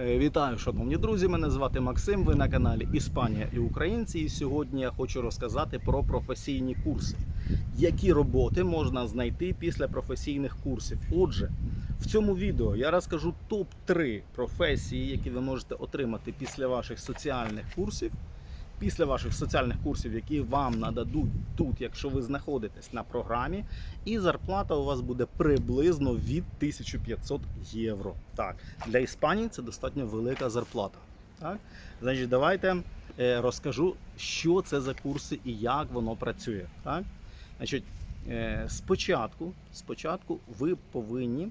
Е, Вітаю, шановні друзі! Мене звати Максим. Ви на каналі Іспанія і Українці. І сьогодні я хочу розказати про професійні курси. Які роботи можна знайти після професійних курсів? Отже, в цьому відео я розкажу топ-3 професії, які ви можете отримати після ваших соціальних курсів. Після ваших соціальних курсів, які вам нададуть тут, якщо ви знаходитесь на програмі, і зарплата у вас буде приблизно від 1500 євро. Так, для Іспанії це достатньо велика зарплата. Так? Значить, давайте е, розкажу, що це за курси і як воно працює. Так? Значить, е, спочатку, спочатку ви повинні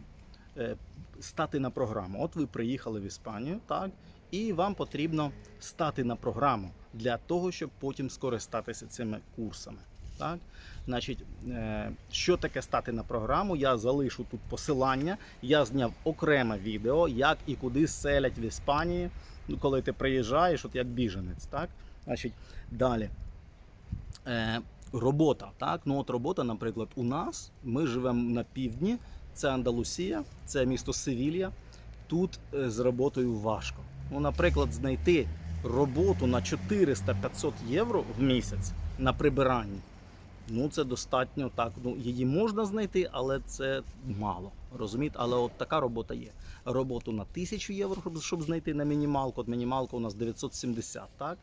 е, стати на програму. От ви приїхали в Іспанію, так, і вам потрібно стати на програму для того, щоб потім скористатися цими курсами. Так? Значить, е, що таке стати на програму? Я залишу тут посилання. Я зняв окреме відео, як і куди селять в Іспанії, ну, коли ти приїжджаєш, от як біженець. Так? Значить, далі. Е, робота. Так? Ну, от робота, наприклад, у нас ми живемо на півдні, це Андалусія, це місто Севілья. Тут е, з роботою важко. Ну, наприклад, знайти роботу на 400-500 євро в місяць на прибиранні. Ну, це достатньо так. Ну, її можна знайти, але це мало. Розумієте? Але от така робота є. Роботу на 1000 євро, щоб- знайти на мінімалку. От мінімалка у нас 970, так?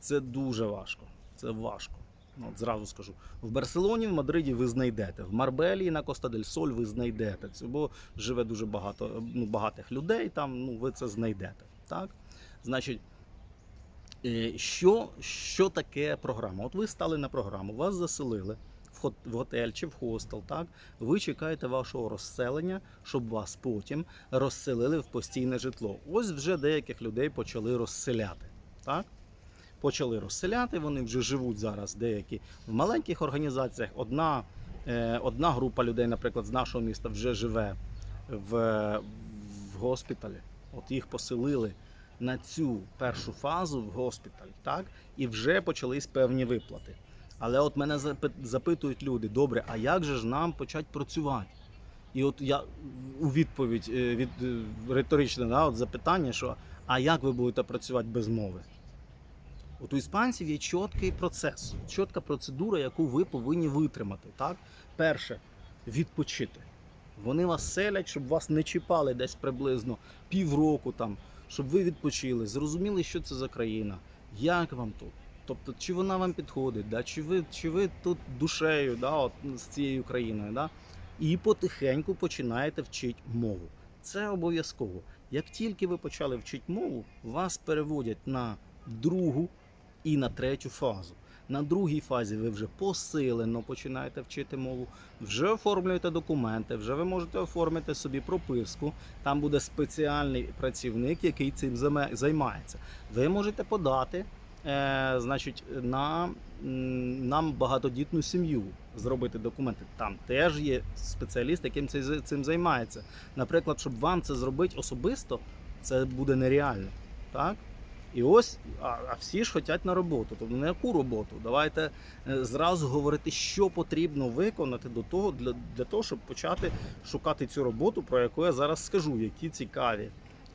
Це дуже важко. Це важко. Ну, От зразу скажу. В Барселоні, в Мадриді ви знайдете. В Марбелії на Коста дель Соль ви знайдете. Це бо живе дуже багато ну, багатих людей. Там ну, ви це знайдете. Так? Значить, Е, Що, що таке програма? От ви стали на програму, вас заселили в готель чи в хостел, так? Ви чекаєте вашого розселення, щоб вас потім розселили в постійне житло. Ось вже деяких людей почали розселяти. Так? Почали розселяти, вони вже живуть зараз деякі в маленьких організаціях. Одна, е, одна група людей, наприклад, з нашого міста вже живе в, в госпіталі. От їх поселили на цю першу фазу в госпіталь, так, і вже почались певні виплати. Але от мене запитують люди: добре, а як же ж нам почати працювати? І от я у відповідь е, від е, риторичне да, от запитання, що а як ви будете працювати без мови? От у іспанців є чіткий процес, чітка процедура, яку ви повинні витримати. Так? Перше відпочити. Вони вас селять, щоб вас не чіпали десь приблизно півроку там, щоб ви відпочили, зрозуміли, що це за країна, як вам тут. Тобто, чи вона вам підходить, да? чи, ви, чи ви тут душею да, от, з цією країною. Да? І потихеньку починаєте вчити мову. Це обов'язково. Як тільки ви почали вчити мову, вас переводять на другу і на третю фазу. На другій фазі ви вже посилено починаєте вчити мову, вже оформлюєте документи, вже ви можете оформити собі прописку. Там буде спеціальний працівник, який цим займається. Ви можете подати е, значить, на, нам багатодітну сім'ю, зробити документи. Там теж є спеціаліст, яким це- цим займається. Наприклад, щоб вам це зробити особисто, це буде нереально. Так? І ось, а, а всі ж хочуть на роботу. Тобто на яку роботу? Давайте е, зразу говорити, що потрібно виконати до того, для, для того, щоб почати шукати цю роботу, про яку я зараз скажу, які цікаві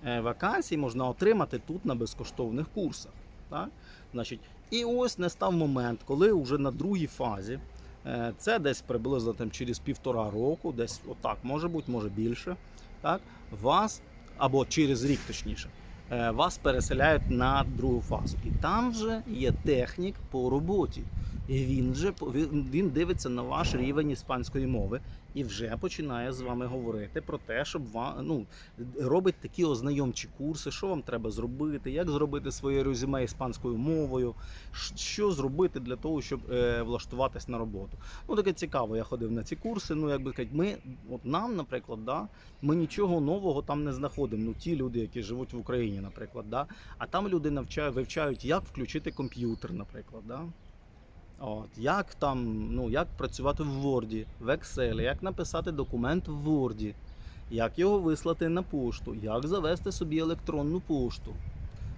е, вакансії можна отримати тут на безкоштовних курсах. Так? Значить, і ось настав момент, коли вже на другій фазі, е, це десь приблизно там, через півтора року, десь отак може бути, може більше, так? вас, або через рік точніше, вас переселяють на другу фазу. І там вже є технік по роботі. І він вже він дивиться на ваш рівень іспанської мови і вже починає з вами говорити про те, щоб вам ну робить такі ознайомчі курси, що вам треба зробити, як зробити своє резюме іспанською мовою, що зробити для того, щоб е, влаштуватись на роботу. Ну таке цікаво. Я ходив на ці курси. Ну як би сказати, ми от нам, наприклад, да, ми нічого нового там не знаходимо. Ну ті люди, які живуть в Україні, наприклад, да, а там люди навчають, вивчають, як включити комп'ютер, наприклад. Да. От, як там, ну, як працювати в Word, в Excel, як написати документ в Word, як його вислати на пошту, як завести собі електронну пошту.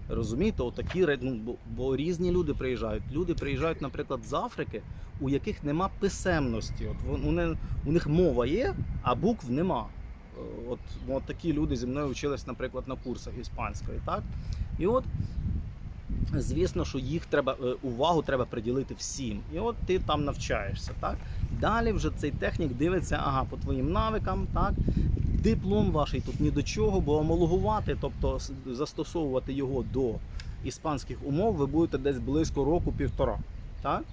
Розумієте, отакі ну, бо, бо різні люди приїжджають. Люди приїжджають, наприклад, з Африки, у яких нема писемності. От вон- у, не, у них мова є, а букв нема. От, ну, от такі люди зі мною вчились, наприклад, на курсах іспанської. Так? І от, звісно, що їх треба е, увагу треба приділити всім. І от ти там навчаєшся. Так? Далі вже цей технік дивиться ага, по твоїм навикам. Так? Диплом ваш тут ні до чого, бо омологувати, тобто застосовувати його до іспанських умов, ви будете десь близько року-півтора. Так?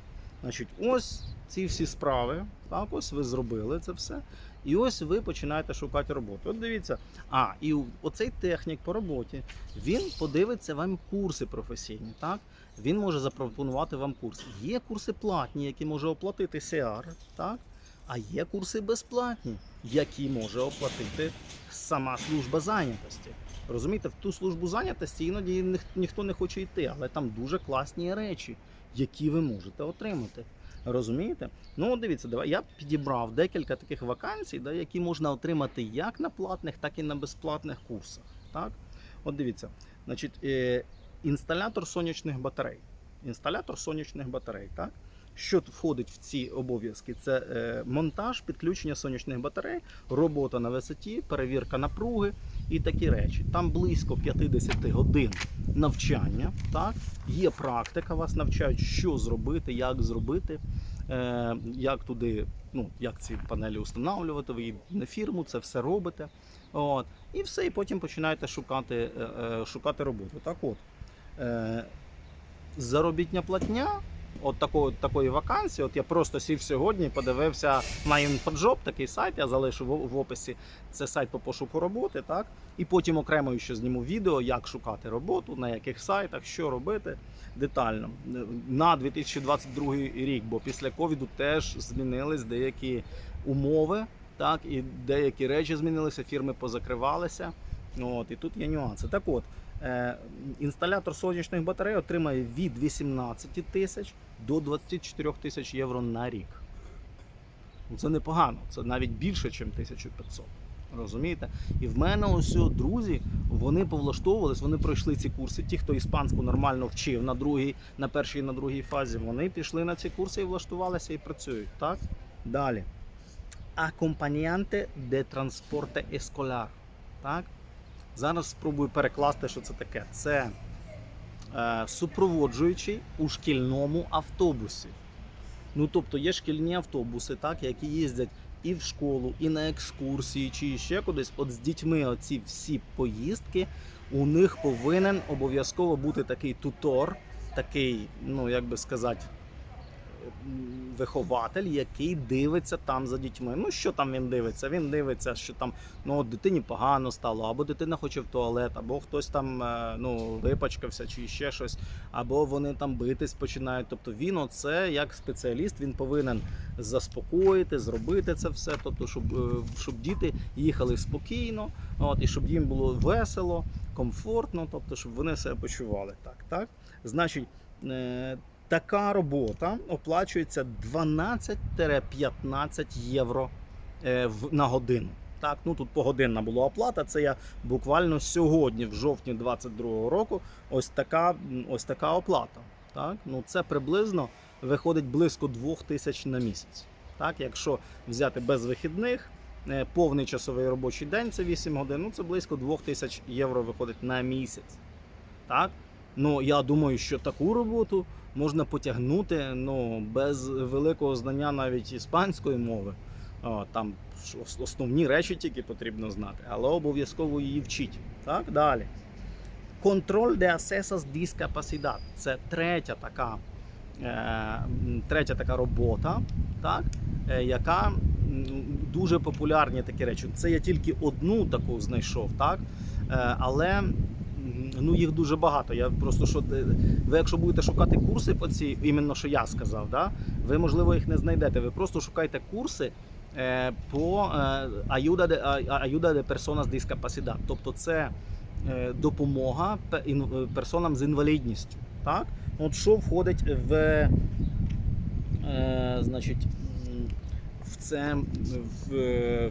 Значить, ось ці всі справи, так, ось ви зробили це все. І ось ви починаєте шукати роботу. От дивіться, а, і оцей технік по роботі, він подивиться вам курси професійні, так? Він може запропонувати вам курси. Є курси платні, які може оплатити CR, так? А є курси безплатні, які може оплатити сама служба зайнятості. Розумієте, в ту службу зайнятості іноді ніх- ніхто не хоче йти, але там дуже класні речі, які ви можете отримати. Розумієте? Ну, дивіться, давай я підібрав декілька таких вакансій, да, які можна отримати як на платних, так і на безплатних курсах. Так? От дивіться, значить, е, інсталятор сонячних батарей. Інсталятор сонячних батарей, так? Що входить в ці обов'язки? Це е, монтаж, підключення сонячних батарей, робота на висоті, перевірка напруги і такі речі. Там близько 50 годин навчання. Так? Є практика, вас навчають, що зробити, як зробити, е, як туди, ну, як ці панелі встановлювати, ви на фірму це все робите. От. І все, і потім починаєте шукати, е, е, шукати роботу. Так от, е, заробітня платня. От такої, такої вакансії, от я просто сів сьогодні, подивився на InfoJob, такий сайт, я залишу в, описі. Це сайт по пошуку роботи, так? І потім окремо ще зніму відео, як шукати роботу, на яких сайтах, що робити детально на 2022 рік, бо після ковіду теж змінились деякі умови, так, і деякі речі змінилися, фірми позакривалися. От, і тут є нюанси. Так от, інсталятор сонячних батарей отримає від 18 тисяч до 24 тисяч євро на рік. Ну, Це непогано, це навіть більше, ніж 1500. Розумієте? І в мене ось друзі, вони повлаштовувались, вони пройшли ці курси. Ті, хто іспанську нормально вчив на другій, на першій і на другій фазі, вони пішли на ці курси і влаштувалися і працюють. Так? Далі. Акомпаніанте де транспорте escolar. Так? Зараз спробую перекласти, що це таке. Це е, супроводжуючий у шкільному автобусі. Ну, тобто є шкільні автобуси, так, які їздять і в школу, і на екскурсії, чи ще кудись. От з дітьми оці всі поїздки, у них повинен обов'язково бути такий тутор, такий, ну як би сказати, вихователь, який дивиться там за дітьми. Ну що там він дивиться? Він дивиться, що там ну, дитині погано стало, або дитина хоче в туалет, або хтось там е, ну, випачкався, чи ще щось, або вони там битись починають. Тобто він, оце як спеціаліст, він повинен заспокоїти, зробити це все. Тобто, щоб, е, щоб діти їхали спокійно, от, і щоб їм було весело, комфортно, тобто, щоб вони себе почували так. так? Значить, е, така робота оплачується 12-15 євро е, на годину. Так, ну тут погодинна була оплата. Це я буквально сьогодні, в жовтні 22-го року, ось така, ось така оплата. Так, ну це приблизно виходить близько 2 тисяч на місяць. Так, якщо взяти без вихідних, е, повний часовий робочий день це 8 годин, ну це близько 2 тисяч євро виходить на місяць. Так? Ну, я думаю, що таку роботу можна потягнути ну, без великого знання навіть іспанської мови. О, там основні речі тільки потрібно знати, але обов'язково її вчить. Так, далі. Контроль de accessos discapacidad. Це третя така, е, третя така робота, так, е, яка дуже популярні такі речі. Це я тільки одну таку знайшов, так? Е, але ну, їх дуже багато. Я просто що е, ви, якщо будете шукати курси по цій, іменно що я сказав, да, ви можливо їх не знайдете. Ви просто шукайте курси е, по е, ayuda de, а- ayuda de personas discapacidad. Тобто це е, допомога персонам з інвалідністю. Так? От що входить в, значить, в це в,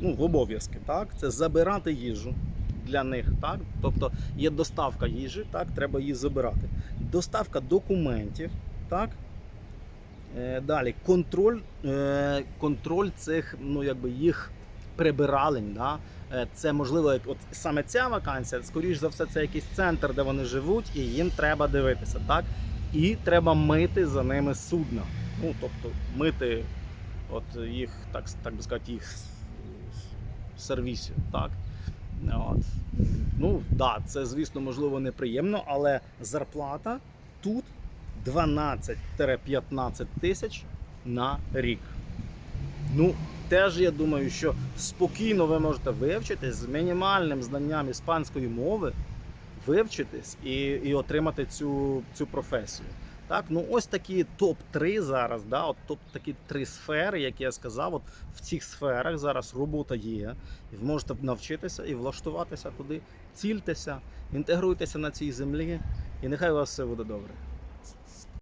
ну, в обов'язки. Так? Це забирати їжу для них. Так? Тобто є доставка їжі, так? треба її забирати. Доставка документів. Так? Е, Далі контроль, е, контроль цих, ну якби їх прибиралень. Да? Е, Це можливо, як от саме ця вакансія, скоріш за все, це якийсь центр, де вони живуть, і їм треба дивитися, так? І треба мити за ними судна. Ну, тобто мити от їх, так, так би сказати, їх сервісів, так? От. Ну, да, це, звісно, можливо, неприємно, але зарплата тут 12-15 тисяч на рік. Ну, теж я думаю, що спокійно ви можете вивчитись з мінімальним знанням іспанської мови, вивчитись і, і отримати цю, цю професію. Так, ну ось такі топ-3 зараз, да, от топ такі три сфери, як я сказав, от в цих сферах зараз робота є. І ви можете навчитися і влаштуватися туди, цільтеся, інтегруйтеся на цій землі, і нехай у вас все буде добре.